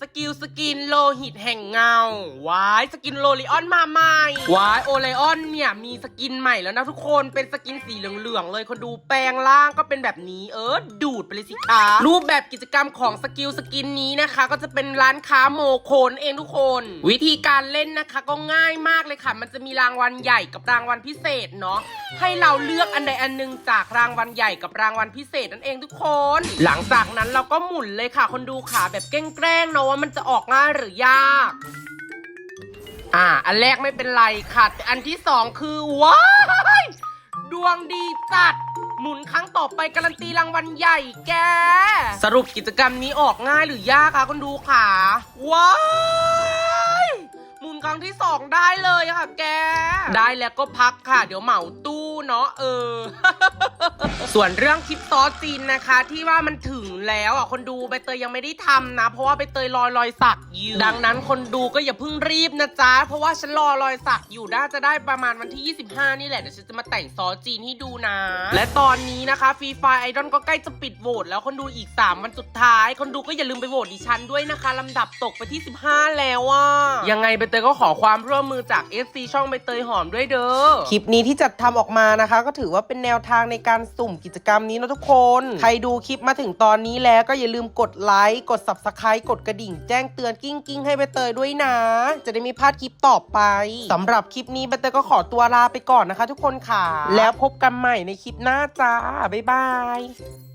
สกิลสกินโลหิตแห่งเงาวายสกินโลลิออนมาใหม่วายโอไลออนเนี่ยมีสกินใหม่แล้วนะทุกคนเป็นสกินสีเหลืองๆเลยคนดูแปลงร่างก็เป็นแบบนี้เออดูดไปเลยสิคะรูปแบบกิจกรรมของสกิลสกินนี้นะคะ ก็จะเป็นร้านค้าโมโคนเองทุกคน วิธีการเล่นนะคะก็ง่ายมากเลยค่ะ มันจะมีรางวัลใหญ่กับรางวัลพิเศษเนาะให้เราเลือกอันใดอันหนึ่งจากรางวัลใหญ่กับรางวัลพิเศษนั่นเองทุกคน หลังจากนั้นเราก็หมุนเลยค่ะ คนดูขาแบบแกล้งเนาะว่ามันจะออกง่ายหรือยาก อ่า อันแรกไม่เป็นไรค่ะ แต่อันที่สองคือว้ายดวงดีจัด หมุนครั้งต่อไปการันตีรางวัลใหญ่แก สรุปกิจกรรมนี้ออกง่ายหรือยากคะคนดูขาว้ายหมุนครั้งที่สองได้เลยค่ะ แก ได้แล้วก็พักค่ะ เดี๋ยวเหมาตู้เนาะเออ ส่วนเรื่องคลิปซอสจีนนะคะ ที่ว่ามันถ แล้วอะคนดูใบเตยยังไม่ได้ทำนะ เพราะว่าใบเตยรอรอยสักอยู่ดังนั้นคนดูก็อย่าเพิ่งรีบนะจ๊ะเพราะว่าฉันรอรอยสักอยู่น่าจะได้ประมาณวันที่ 25 นี่แหละเดี๋ยวฉันจะมาแต่งซอสจีนให้ดูนะ และตอนนี้นะคะฟรีไฟไอดอลก็ใกล้จะปิดโหวตแล้วคนดูอีก 3 วันสุดท้าย คนดูก็อย่าลืมไปโหวตดิฉันด้วยนะคะลำดับตกไปที่ 15 แล้วอะ ยังไงใบเตยก็ขอความร่วมมือจาก FC ช่องใบเตยหอมด้วยเด้อ คลิปนี้ที่จัดทำออกมานะคะ ก็ถือว่าเป็นแนวทางในการสุ่มกิจกรรมนี้นะทุกคน ใครดูคลิปมาถึงตอนนี้แล้วก็อย่าลืมกดไลค์ กด subscribe กดกระดิ่งแจ้งเตือนกิ้งกิ้งๆให้ใบเตยด้วยนะ จะได้ไม่พลาดคลิปต่อไปสำหรับคลิปนี้ใบเตยก็ขอตัวลาไปก่อนนะคะ ทุกคนค่ะ แล้วพบกันใหม่ในคลิปหน้าจ้าบ๊ายบาย